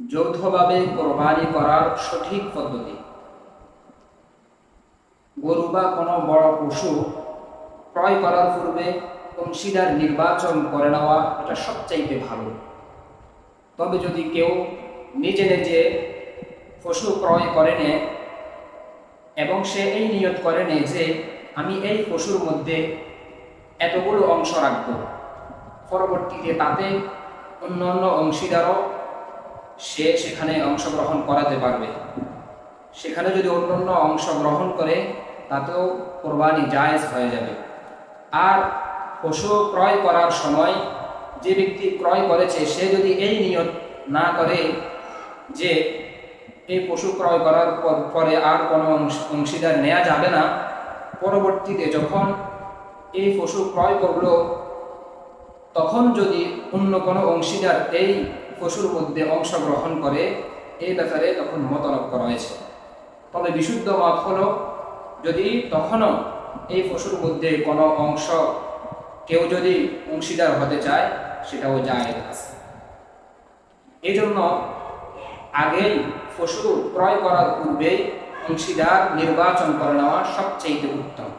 যৌথভাবে কোরবানি করার সঠিক পদ্ধতি। গরু বা কোনো বড় পশু ক্রয় করার পূর্বে অংশীদার নির্বাচন করে নেওয়া এটা সবচাইতে ভালো। তবে যদি কেউ নিজে নিজে পশু ক্রয় করে নে এবং সে এই নিয়ত করে নেয় যে আমি এই পশুর মধ্যে এতগুলো অংশ রাখব, পরবর্তীতে তাতে অন্য অন্য অংশীদারও সে সেখানে অংশগ্রহণ করাতে পারবে। সেখানে যদি অন্য অন্য অংশগ্রহণ করে, তাতেও কোরবানি জায়েজ হয়ে যাবে। আর পশু ক্রয় করার সময় যে ব্যক্তি ক্রয় করেছে, সে যদি এই নিয়ত না করে যে এই পশু ক্রয় করার পর- আর কোনো অংশ- অংশীদার নেওয়া যাবে না, পরবর্তীতে যখন এই পশু ক্রয় করল তখন যদি অন্য কোনো অংশীদার এই পশুর মধ্যে অংশগ্রহণ করে এই ব্যাপারে তখন মতলব করা হয়েছে। তবে বিশুদ্ধ মত হলো, যদি তখনও এই পশুর মধ্যে কোনো অংশ কেউ যদি অংশীদার হতে চায়, সেটাও যায় এই জন্য আগেই পশু ক্রয় করার পূর্বেই অংশীদার নির্বাচন করে নেওয়া সবচেয়ে উত্তম।